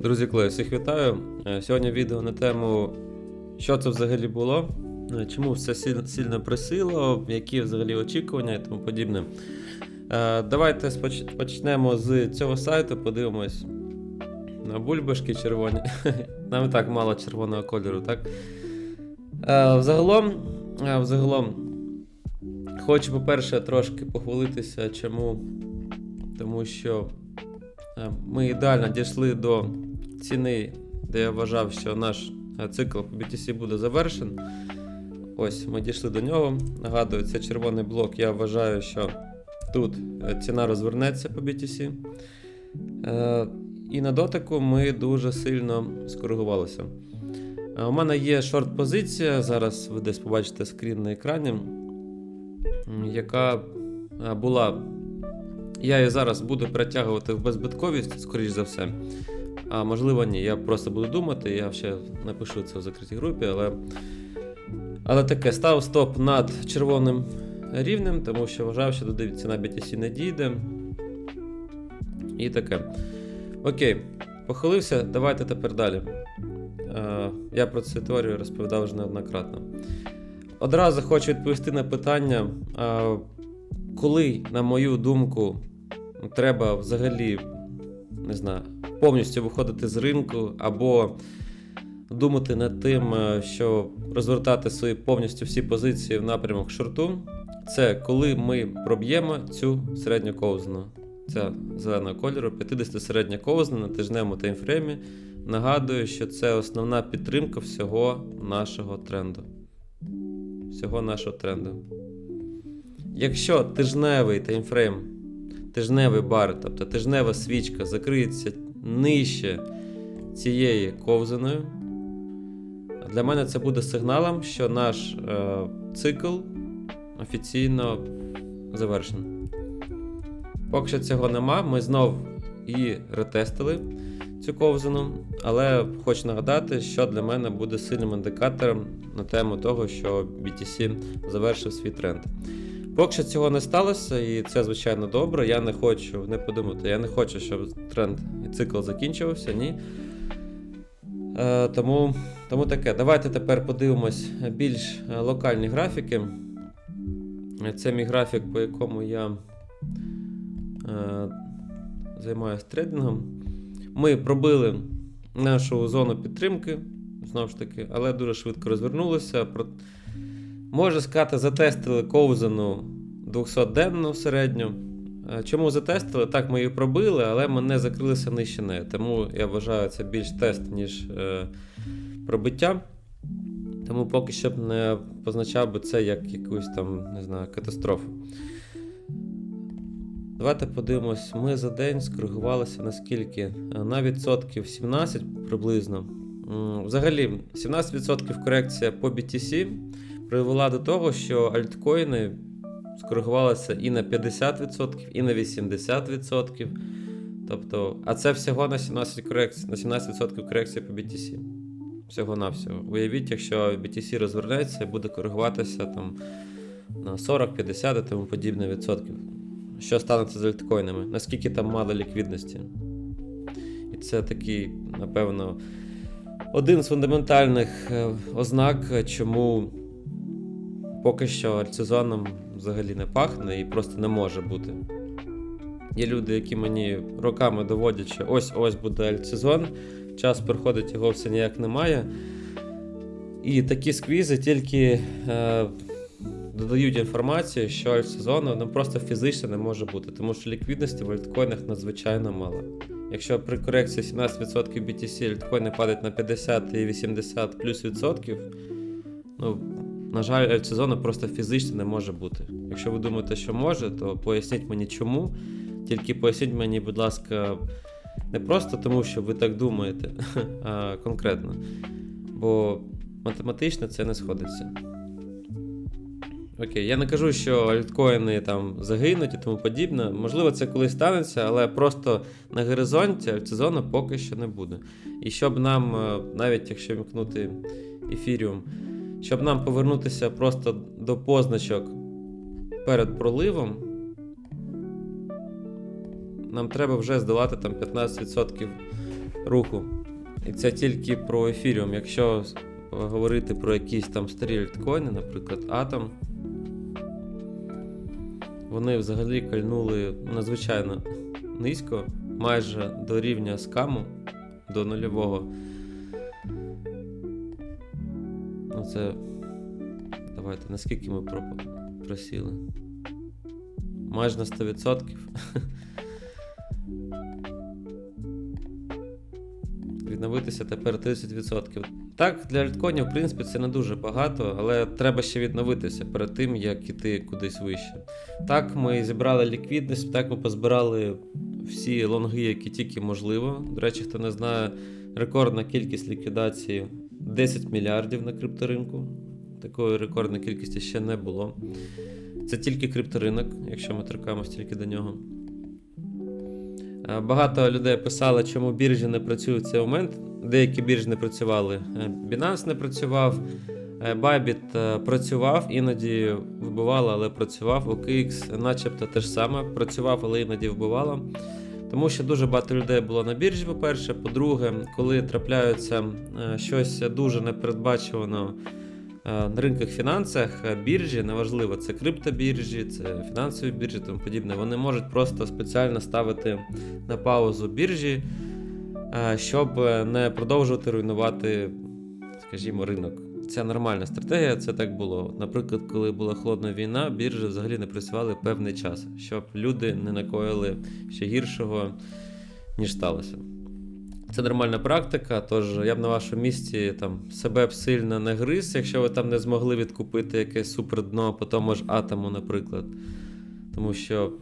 Друзі, клею, всіх вітаю. Е, Сьогодні відео на тему, що це взагалі було, е, чому все сильно, присило, які взагалі очікування і тому подібне. Е, Давайте почнемо з цього сайту, подивимось на бульбашки червоні. Нам і так мало червоного кольору, так? Взагалом, взагалом, хочу, по-перше, трошки похвалитися, чому. Тому що Ми ідеально дійшли до ціни, де я вважав, що наш е, цикл BTC буде завершен. Ось ми дійшли до нього. Нагадую, це червоний блок. Я вважаю, що тут е, ціна розвернеться по BTC. Е, І на дотику ми дуже сильно скоригувалися. У мене є шорт-позиція. Зараз ви десь побачите скрін на екрані, яка була я її зараз буду перетягувати в беззбитковість, скоріш за все. А можливо, ні. Я просто буду думати, я ще напишу це в закритій групі, але. Але таке, став стоп над червоним рівнем, тому що вважав, що туди ціна BTC не дійде. І таке. Окей, похилився, давайте тепер далі. Е, я про цю теорію розповідав вже неоднократно. Одразу хочу відповісти на питання. е, коли, на мою думку, треба взагалі, не знаю, повністю виходити з ринку або думати над тим, е, що розвертати свої повністю всі позиції в напрямок шорту, це коли ми проб'ємо цю середню ковзну. Ця зеленого кольору, 50 середня ковзна на тижневому таймфреймі. Нагадую, що це основна підтримка всього нашого тренду. Всього нашого тренду. Якщо тижневий таймфрейм, тижневий бар, тобто тижнева свічка закриється нижче цієї ковзаною, для мене це буде сигналом, що наш е, цикл офіційно завершений. Поки що цього нема, ми знов і ретестили цю ковзану, але хочу нагадати, що для мене буде сильним індикатором на тему того, що BTC завершив свій тренд. Поки що цього не сталося, і це звичайно добре. Я не хочу, не подумайте, я не хочу, щоб тренд і цикл закінчився, ні. Е, тому, тому таке. Давайте тепер подивимось більш е, локальні графіки. Це мій графік, по якому я е, займаюся трейдингом. Ми пробили нашу зону підтримки, знову ж таки, але дуже швидко розвернулися. Можна сказати, затестили ковзану 200-денну середню. Е, Чому затестили? Так, ми її пробили, але ми не закрилися нижче неї. Тому я вважаю це більш тест, ніж е, пробиття. Тому поки що б не позначав би це як якусь там, не знаю, катастрофу. Давайте подивимось, ми за день скоригувалися наскільки? Е, На відсотків 17 приблизно. Взагалі, 17% корекція по BTC привела до того, що альткоїни скоригувалися і на 50%, і на 80%. Тобто, а це всього на 17%, корекцій, на 17% корекція по BTC. Всього-навсього. Уявіть, якщо BTC розвернеться і буде коригуватися там на 40, 50 і тому подібне відсотків. Що станеться з альткоїнами? Наскільки там мало ліквідності? І це такий, напевно, один з фундаментальних е, ознак, чому поки що альтсезоном взагалі не пахне і просто не може бути. Є люди, які мені роками доводять, що ось-ось буде альтсезон, час приходить, його все ніяк немає. І такі сквізи тільки е, додають інформацію, що альтсезону ну, просто фізично не може бути, тому що ліквідності в альткоїнах надзвичайно мало. Якщо при корекції 17% BTC альткоїни падають на 50 і 80 плюс відсотків, ну, на жаль, альтсезону просто фізично не може бути. Якщо ви думаєте, що може, то поясніть мені чому. Тільки поясніть мені, будь ласка, не просто тому, що ви так думаєте, а конкретно. Бо математично це не сходиться. Окей, я не кажу, що альткоїни там загинуть і тому подібне. Можливо, це колись станеться, але просто на горизонті альтсезону поки що не буде. І щоб нам, е, навіть якщо вмкнути ефіріум, щоб нам повернутися просто до позначок перед проливом, нам треба вже здолати там 15% руху. І це тільки про ефіріум. Якщо говорити про якісь там старі альткоїни, наприклад, Atom, вони взагалі кальнули надзвичайно низько, майже до рівня скаму, до нульового. Це. Давайте, наскільки ми про... просіли? Майже на 100%. Відновитися тепер 30%. Так, для альткоїнів, в принципі, це не дуже багато, але треба ще відновитися перед тим, як іти кудись вище. Так, ми зібрали ліквідність, так ми позбирали всі лонги, які тільки можливо. До речі, хто не знає, рекордна кількість ліквідації 10 мільярдів на крипторинку. Такої рекордної кількості ще не було. Це тільки крипторинок, якщо ми торкаємось тільки до нього. Е, Багато людей писали, чому біржі не працюють в цей момент. Деякі біржі не працювали. Е, Binance не працював, е, Bybit працював, іноді вбивало, але працював. OKX начебто те ж саме, працював, але іноді вбивало. Тому що дуже багато людей було на біржі, по-перше. По-друге, коли трапляється е, щось дуже непередбачувано е, на ринках фінансах, е, біржі, неважливо, це криптобіржі, це фінансові біржі тому подібне, вони можуть просто спеціально ставити на паузу біржі, щоб не продовжувати руйнувати, скажімо, ринок. Це нормальна стратегія, це так було. Наприклад, коли була холодна війна, біржі взагалі не працювали певний час, щоб люди не накоїли ще гіршого, ніж сталося. Це нормальна практика, тож я б на вашому місці там себе б сильно не гриз, якщо ви там не змогли відкупити якесь супердно по тому ж атому, наприклад. Тому що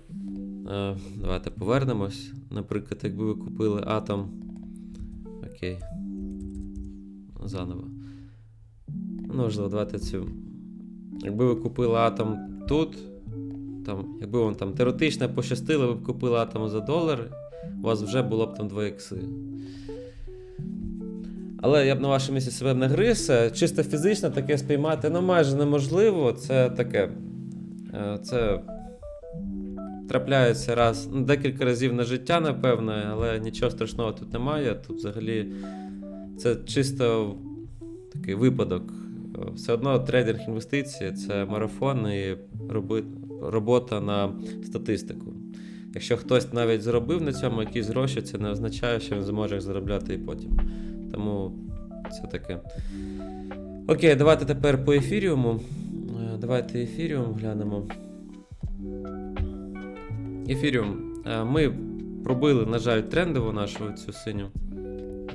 е, давайте повернемось. Наприклад, якби ви купили атом. Окей. Заново. Ну, можливо, давайте цю. Якби ви купили атом тут, там, якби вам там теоретично пощастило, ви б купили атом за долар, у вас вже було б там 2 ікси. Але я б на вашому місці себе не Чисто фізично таке спіймати ну, майже неможливо. Це таке. е, Це трапляється раз, ну, декілька разів на життя, напевно, але нічого страшного тут немає. Тут взагалі це чисто такий випадок. Все одно трейдинг інвестиції це марафон і роби, робота на статистику. Якщо хтось навіть заробив на цьому якісь гроші, це не означає, що він зможе їх заробляти і потім. Тому це таке. Окей, давайте тепер по ефіріуму. Е, Давайте ефіріум глянемо. Ефіріум. Е, Ми пробили, на жаль, трендову нашу цю синю.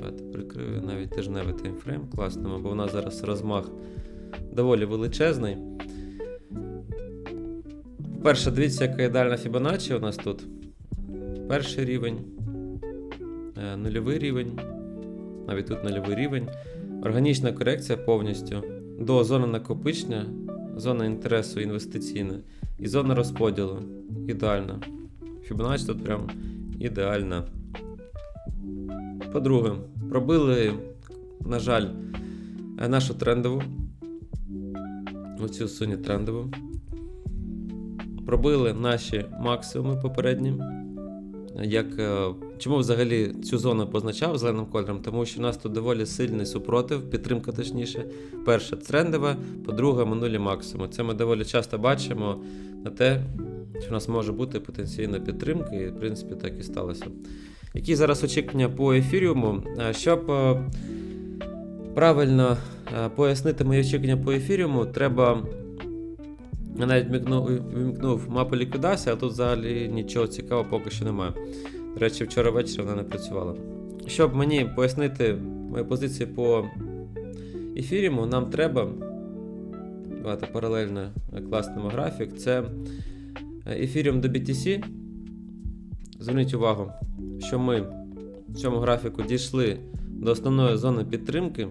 Давайте прикрию навіть тижневий таймфрейм класному, бо нас зараз розмах доволі величезний. Перше, дивіться, яка ідеальна Fibonacci у нас тут. Перший рівень, е, нульовий рівень, навіть тут нульовий рівень. Органічна корекція повністю до зони накопичення, зона інтересу інвестиційна і зона розподілу. Ідеальна. Fibonacci тут прям ідеальна. По-друге, пробили, на жаль, е, нашу трендову. Оцю синю трендову. Пробили наші максимуми попередні. Як, е, чому взагалі цю зону позначав зеленим кольором? Тому що у нас тут доволі сильний супротив, підтримка точніше. Перше трендове, по-друге, минулі максимуми. Це ми доволі часто бачимо на те, що у нас може бути потенційна підтримка, і в принципі так і сталося. Які зараз очікування по ефіріуму? Е, Щоб е, правильно е, пояснити мої очікування по ефіріуму, треба. Я навіть вмикнув мапу ліквідації, а тут взагалі нічого цікавого поки що немає. До речі, вчора ввечері вона не працювала. Щоб мені пояснити мою позицію по ефіріуму, нам треба. Давайте паралельно класнемо графік. Це ефіріум до BTC. Зверніть увагу, що ми в цьому графіку дійшли до основної зони підтримки.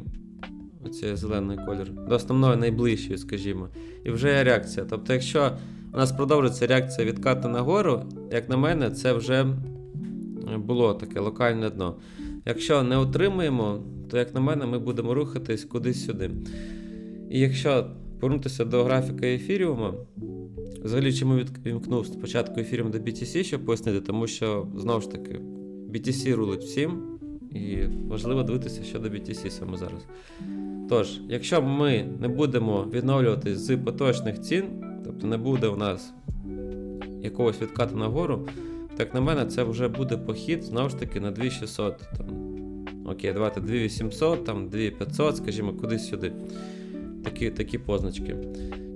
Оцей зелений колір, до основної найближчої, скажімо, і вже є реакція. Тобто, якщо у нас продовжиться реакція відкату нагору, як на мене, це вже було таке локальне дно. Якщо не отримаємо, то, як на мене, ми будемо рухатись кудись сюди. І якщо повернутися до графіка ефіріума, взагалі, чому відімкнув спочатку ефіріум до BTC, щоб пояснити, тому що знову ж таки BTC рулить всім, І важливо дивитися щодо BTC саме зараз. Тож, якщо ми не будемо відновлюватись з поточних цін, тобто не буде у нас якогось відкату нагору, так на мене це вже буде похід знову ж таки на 2600. Там, окей, давайте 2800, там 2500, скажімо, кудись сюди. Такі, такі позначки.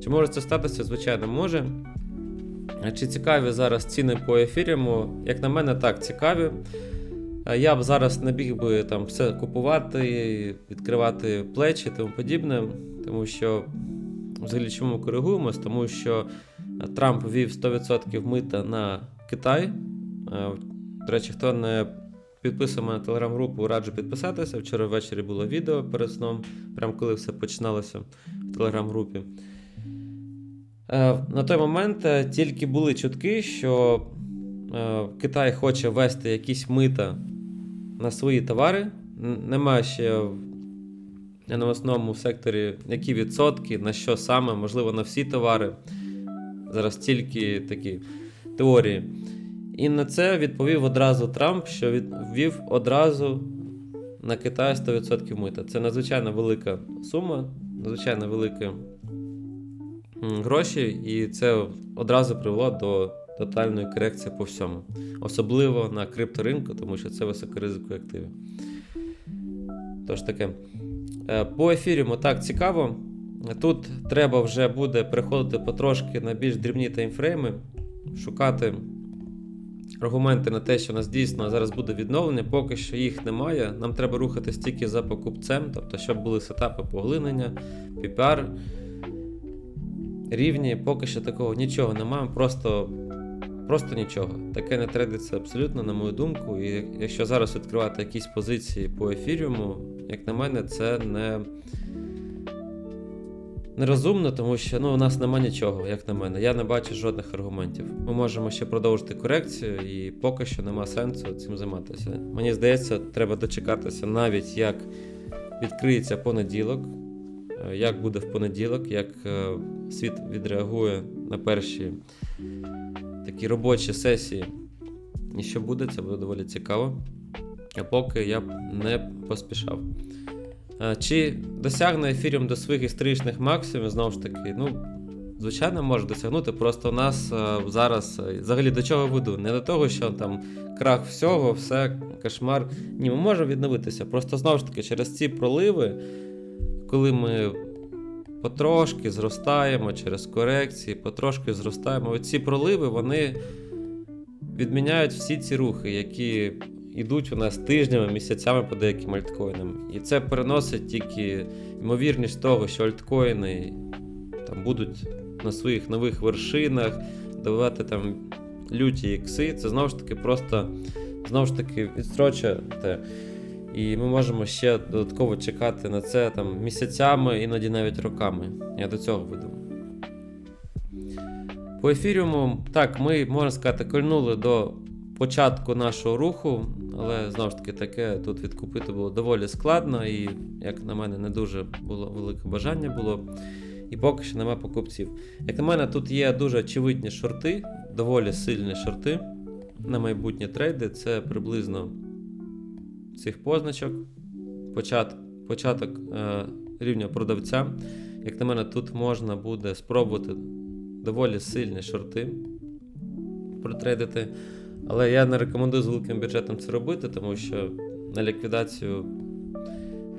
Чи може це статися? Звичайно, може. Чи цікаві зараз ціни по ефіріуму? Як на мене, так, цікаві. Я б зараз не біг би там все купувати, відкривати плечі і тому подібне, тому що взагалі чому коригуємось? Тому що Трамп ввів 100% мита на Китай. До речі, хто не підписаний на телеграм-групу, раджу підписатися. Вчора ввечері було відео перед сном, прямо коли все починалося в телеграм-групі. Е, На той момент е, тільки були чутки, що е, Китай хоче ввести якісь мита на свої товари. Немає ще на новосному секторі які відсотки, на що саме, можливо, на всі товари. Зараз тільки такі теорії. І на це відповів одразу Трамп, що від- ввів одразу на Китай 100% мита. Це надзвичайно велика сума, надзвичайно великі м, гроші, і це одразу привело до тотальної корекції по всьому. Особливо на крипторинку, тому що це високоризикові активи. Тож таке. Е, По ефіріуму так цікаво. Тут треба вже буде переходити потрошки на більш дрібні таймфрейми, шукати аргументи на те, що у нас дійсно зараз буде відновлення, поки що їх немає. Нам треба рухатись тільки за покупцем, тобто, щоб були сетапи поглинення, PPR, рівні, поки що такого нічого немає, просто, просто нічого. Таке не трейдиться абсолютно, на мою думку. І якщо зараз відкривати якісь позиції по ефіріуму, як на мене, це не. Нерозумно, тому що ну, у нас нема нічого, як на мене. Я не бачу жодних аргументів. Ми можемо ще продовжити корекцію, і поки що нема сенсу цим займатися. Мені здається, треба дочекатися навіть як відкриється понеділок, як буде в понеділок, як е, світ відреагує на перші такі робочі сесії. І що буде, це буде доволі цікаво. А поки я б не поспішав. Е, Чи досягне ефіріум до своїх історичних максимумів, знову ж таки, ну, звичайно, може досягнути. Просто у нас е, зараз е, взагалі до чого веду? Не до того, що там крах всього, все, кошмар. Ні, ми можемо відновитися. Просто знову ж таки, через ці проливи, коли ми потрошки зростаємо через корекції, потрошки зростаємо. Оці проливи, вони відміняють всі ці рухи, які йдуть у нас тижнями, місяцями по деяким альткоїнам. І це переносить тільки ймовірність того, що альткоїни там будуть на своїх нових вершинах, давати там люті ікси. Це знову ж таки просто знову ж таки відстрочує те. І ми можемо ще додатково чекати на це там місяцями, іноді навіть роками. Я до цього веду. По ефіріуму, так, ми, можна сказати, кольнули до початку нашого руху, але знову ж таки таке тут відкупити було доволі складно, і, як на мене, не дуже було велике бажання було. І поки що немає покупців. Як на мене, тут є дуже очевидні шорти, доволі сильні шорти на майбутні трейди. Це приблизно цих позначок, почат, початок е, рівня продавця. Як на мене, тут можна буде спробувати доволі сильні шорти протрейдити. Але я не рекомендую з великим бюджетом це робити, тому що на ліквідацію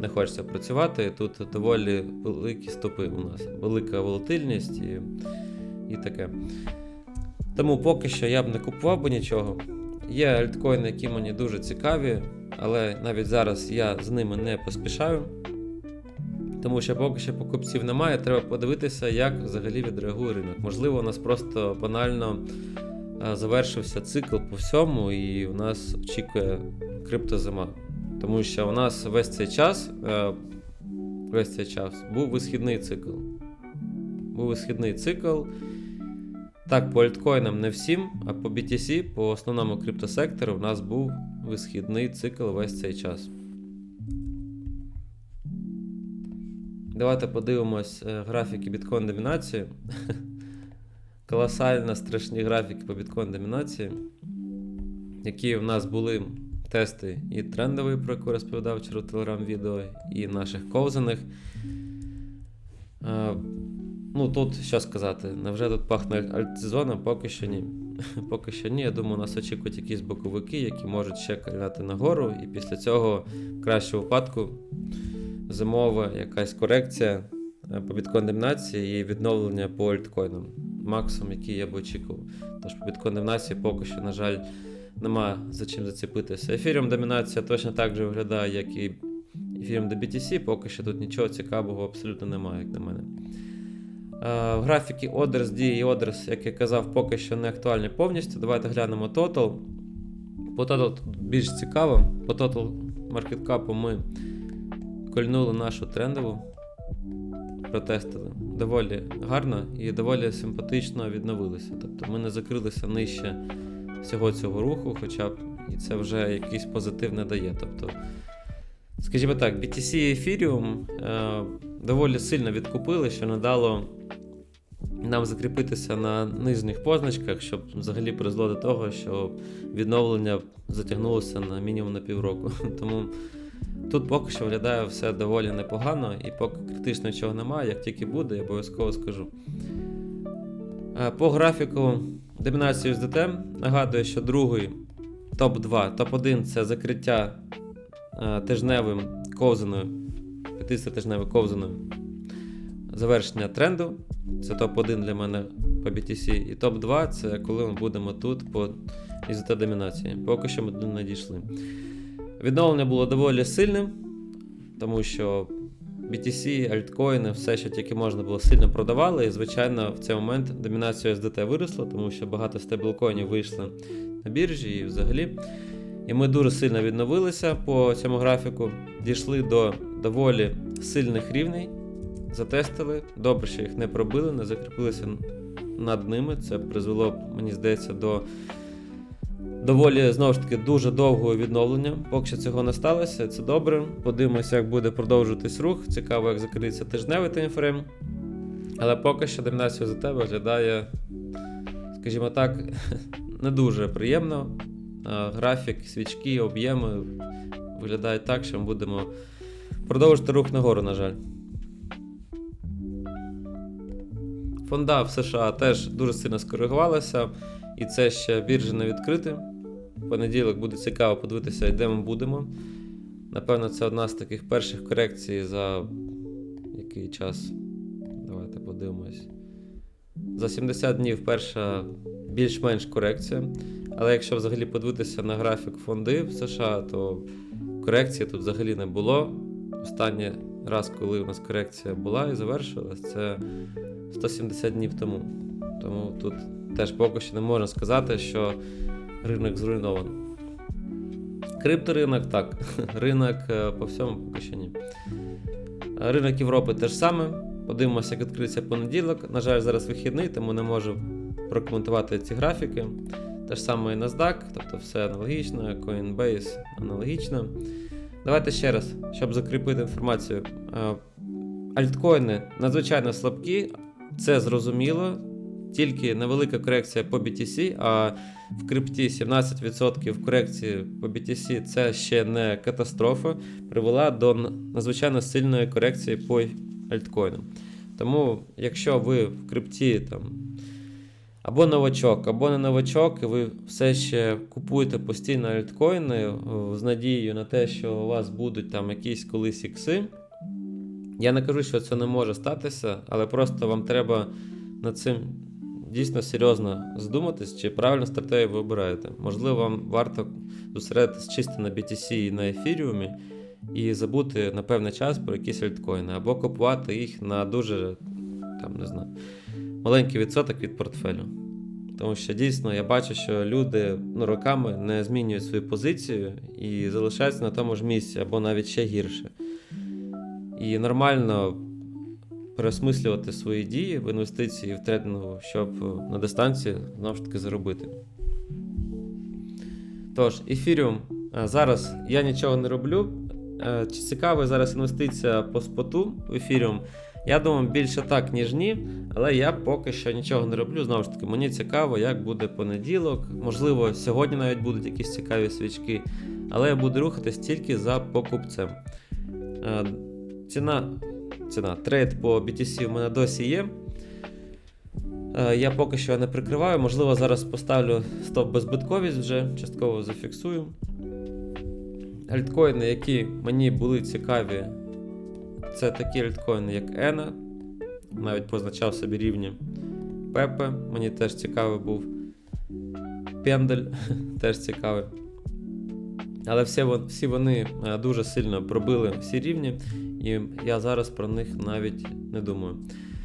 не хочеться працювати. Тут доволі великі стопи у нас, велика волатильність і, і таке. Тому поки що я б не купував би нічого. Є альткоїни, які мені дуже цікаві, але навіть зараз я з ними не поспішаю. Тому що поки що покупців немає, треба подивитися, як взагалі відреагує ринок. Можливо, у нас просто банально е, завершився цикл по всьому, і у нас очікує криптозима. Тому що у нас весь цей час, е, весь цей час був висхідний цикл. Був висхідний цикл. Так, по альткоїнам не всім, а по BTC, по основному криптосектору, у нас був висхідний цикл весь цей час. Давайте подивимось е, графіки біткоін домінації. Колосально страшні графіки по біткоін домінації, які в нас були тести і трендовий, про яку розповідав вчора в телеграм-відео, і наших ковзаних. Ну, тут що сказати, невже тут пахне альтсезоном? Поки що ні. Поки що ні. Я думаю, нас очікують якісь боковики, які можуть ще кальняти нагору, і після цього, в кращому випадку, зимова якась корекція е, по біткондемнації і відновлення по альткоїнам. Максимум, який я б очікував. Тож по біткондемнації поки що, на жаль, нема за чим зацепитися. Ефіріум домінація точно так же виглядає, як і ефіріум до BTC, поки що тут нічого цікавого абсолютно немає, як на мене. Е, Графіки Orders, D і Orders, як я казав, поки що не актуальні повністю. Давайте глянемо Total. По Total більш цікаво. По Total Market Cap ми кольнули нашу трендову, протестили. Доволі гарно і доволі симпатично відновилися. Тобто ми не закрилися нижче всього цього руху, хоча б і це вже якийсь позитив не дає. Тобто, скажімо так, BTC і Ethereum е, доволі сильно відкупили, що не дало нам закріпитися на нижніх позначках, щоб взагалі призвело до того, що відновлення затягнулося на мінімум на півроку. Тому тут поки що виглядає все доволі непогано, і поки критично нічого немає, як тільки буде, я обов'язково скажу. Е, По графіку домінації USDT нагадую, що другий топ-2, топ-1 це закриття е, тижневим ковзаною, 50-тижневою ковзаною завершення тренду. Це топ-1 для мене по BTC. І топ-2 це коли ми будемо тут по USDT домінації. Поки що ми не дійшли. Відновлення було доволі сильним, тому що BTC, альткоїни, все, що тільки можна було, сильно продавали. І, звичайно, в цей момент домінація SDT виросла, тому що багато стейблкоїнів вийшли на біржі і взагалі. І ми дуже сильно відновилися по цьому графіку, дійшли до доволі сильних рівней, затестили. Добре, що їх не пробили, не закріпилися над ними. Це призвело, мені здається, до доволі знову ж таки дуже довгого відновлення. Поки що цього не сталося, це добре. Подивимося, як буде продовжуватись рух. Цікаво, як закриється тижневий таймфрейм. Але поки що домінація за тебе виглядає, скажімо так, не дуже приємно. Графік, свічки, об'єми виглядають так, що ми будемо продовжити рух нагору, на жаль. Фонда в США теж дуже сильно скоригувалася, і це ще біржа не відкриті. В понеділок буде цікаво подивитися, де ми будемо. Напевно, це одна з таких перших корекцій за який час. Давайте подивимось. За 70 днів перша більш-менш корекція. Але якщо взагалі подивитися на графік фонди в США, то корекції тут взагалі не було. Останній раз, коли у нас корекція була і завершилась, це 170 днів тому. Тому тут теж поки що не можна сказати, що ринок зруйнований. Крипторинок так, ринок е, по всьому поки що ні. Е, Ринок Європи теж саме. Подивимося, як відкриється понеділок. На жаль, зараз вихідний, тому не можу прокоментувати ці графіки. Те ж саме і NASDAQ, тобто все аналогічно, Coinbase аналогічно. Давайте ще раз, щоб закріпити інформацію. Е, Альткоїни надзвичайно слабкі, це зрозуміло. Тільки невелика корекція по BTC, а в крипті 17% корекції по BTC це ще не катастрофа, привела до надзвичайно сильної корекції по альткоїнам. Тому, якщо ви в крипті там або новачок, або не новачок, і ви все ще купуєте постійно альткоїни е, з надією на те, що у вас будуть там якісь колись ікси. Я не кажу, що це не може статися, але просто вам треба над цим дійсно серйозно задуматись, чи правильну стратегію ви обираєте. Можливо, вам варто зосередитись чисто на BTC і на ефіріумі і забути на певний час про якісь альткоїни, або купувати їх на дуже там, не знаю, маленький відсоток від портфелю. Тому що дійсно я бачу, що люди ну, роками не змінюють свою позицію і залишаються на тому ж місці, або навіть ще гірше. І нормально переосмислювати свої дії в інвестиції в трейдингу, щоб на дистанції знову ж таки заробити. Тож, ефіріум. Зараз я нічого не роблю. Е, Чи цікава зараз інвестиція по споту в ефіріум? Я думаю, більше так, ніж ні. Але я поки що нічого не роблю. Знову ж таки, мені цікаво, як буде понеділок. Можливо, сьогодні навіть будуть якісь цікаві свічки. але я буду рухатись тільки за покупцем. Е, Ціна, ціна трейд по BTC у мене досі є. Е, Я поки що не прикриваю, можливо, зараз поставлю стоп безбитковість вже, частково зафіксую. Альткоїни, які мені були цікаві, це такі альткоїни, як Ена. Навіть позначав собі рівні. Пепе, мені теж цікавий був. Пендель теж цікавий. Але всі, всі вони е, дуже сильно пробили всі рівні, і я зараз про них навіть не думаю.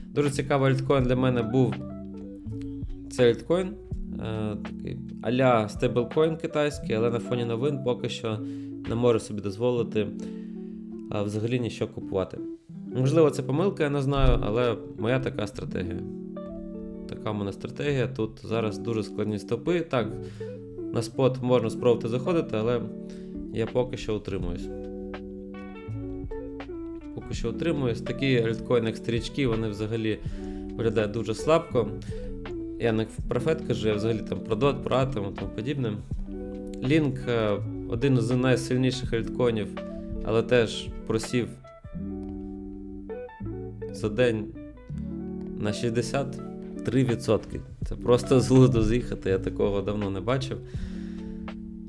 Дуже цікавий альткоін для мене був цей альткоін. Е, такий а-ля стейблкоін китайський, але на фоні новин поки що не можу собі дозволити взагалі нічого купувати. Можливо, це помилка, я не знаю, але моя така стратегія. Така в мене стратегія. Тут зараз дуже складні стопи. Так, на спот можна спробувати заходити, але я поки що утримуюсь. Поки що утримуюсь. Такі альткоїни, як стрічки, вони взагалі виглядають дуже слабко. Я не про фет кажу, я взагалі там про DOT, про Atom і тому подібне. Лінк е, один з найсильніших альткоїнів, але теж просів за день на 63%. Це просто з з'їхати, я такого давно не бачив.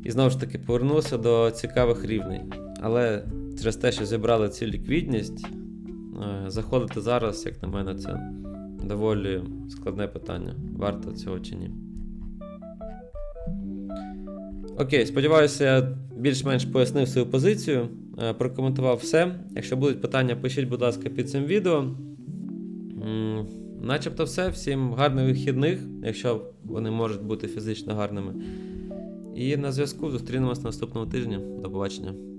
І знову ж таки повернувся до цікавих рівней. Але через те, що зібрали цю ліквідність, е, заходити зараз, як на мене, це доволі складне питання. Варто цього чи ні. Окей, сподіваюся, я більш-менш пояснив свою позицію, прокоментував все. Якщо будуть питання, пишіть, будь ласка, під цим відео. Начебто все. Всім гарних вихідних, якщо вони можуть бути фізично гарними. І на зв'язку зустрінемось наступного тижня. До побачення.